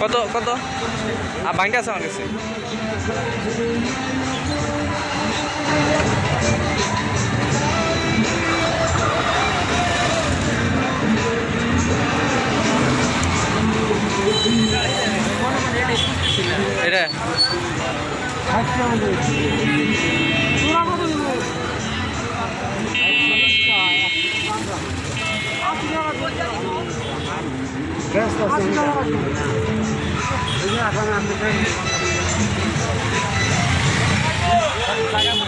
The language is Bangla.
কত কত? আর ভাঙটা আছে আমার কাছে। এটা? Best of. Ini akan ambil. Saya mau.